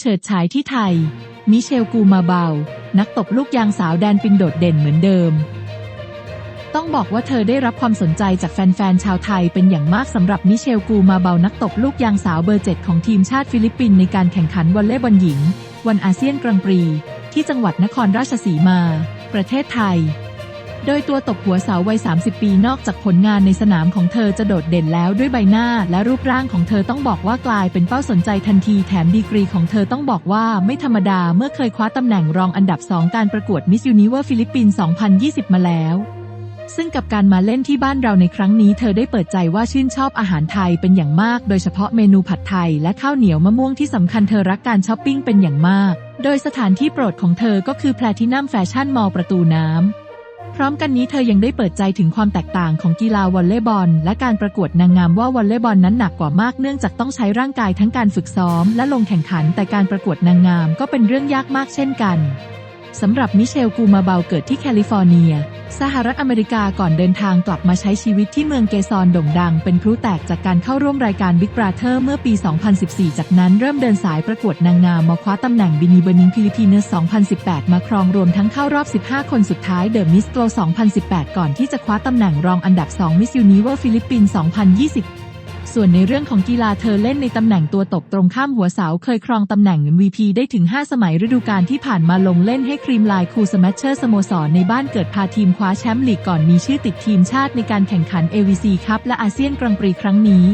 เฉิดฉายที่ไทย มิเชลกูมาเบา นักตบลูกยางสาวแดนปินโดดเด่นเหมือนเดิม ต้องบอกว่าเธอได้รับความสนใจจากแฟนๆ ชาวไทยเป็นอย่างมากสำหรับมิเชลกูมาเบานักตบลูกยางสาวเบอร์เจ็ดของทีมชาติฟิลิปปินส์ในการแข่งขันวอลเลย์บอลหญิง วันอาเซียนกรังปรี ที่จังหวัดนครราชสีมา ประเทศไทย โดยตัวตบหัวสาววัย 30 ปีนอกจากผลงานในสนามของเธอจะโดดเด่นแล้วด้วยใบหน้าและรูปร่างของเธอต้องบอกว่ากลายเป็นเป้าสนใจทันทีแถมดีกรีของเธอต้องบอกว่าไม่ธรรมดาเมื่อเคยคว้าตำแหน่งรองอันดับ 2 การประกวดมิสยูนิเวอร์ฟิลิปปินส์2020 มาแล้วซึ่งกับการมาเล่นที่บ้านเราในครั้งนี้เธอได้เปิดใจว่าชื่นชอบอาหารไทยเป็นอย่างมาก โดยเฉพาะเมนูผัดไทยและข้าวเหนียวมะม่วงที่สำคัญเธอรักการช้อปปิ้งเป็นอย่างมาก โดยสถานที่โปรดของเธอก็คือแพลทินัมแฟชั่นมอลประตูน้ำ พร้อมกันนี้เธอยังได้เปิดใจถึงความแตกต่างของกีฬาวอลเลย์บอล และการประกวดนางงามว่าวอลเลย์บอลนั้นหนักกว่ามากเนื่องจากต้องใช้ร่างกายทั้งการฝึกซ้อม และลงแข่งขันแต่การประกวดนางงามก็เป็นเรื่องยากมากเช่นกัน สำหรับมิเชลกูมาเบาเกิดที่แคลิฟอร์เนีย สหรัฐอเมริกาก่อนเดินทางกลับมาใช้ชีวิตที่เมืองเกซอนโด่งดัง เป็นพลุแตกจากการเข้าร่วมรายการ Big Brother เมื่อปี 2014 จากนั้นเริ่มเดินสายประกวดนางงามมาคว้าตำแหน่งบินีเบอร์นิงฟิลิปปินส์2018 มาครองรวมทั้งเข้ารอบ 15 คนสุดท้ายเดอะมิสโกล2018 ก่อนที่จะคว้าตำแหน่งรองอันดับ 2 มิสยูนิเวอร์ฟิลิปปินส์2020 ส่วนในเรื่องของกีฬาเธอเล่นในตำแหน่งตัวตกตรงข้ามหัวเสาเคยครองตำแหน่ง MVP ได้ถึง 5 สมัยฤดูกาลที่ผ่านมาลงเล่นให้ครีมไลน์คูสแมชเชอร์สโมสรในบ้านเกิดพาทีมคว้าแชมป์ลีกก่อนมีชื่อติดทีมชาติในการแข่งขัน AVC คัพและอาเซียนกรังปรีครั้งนี้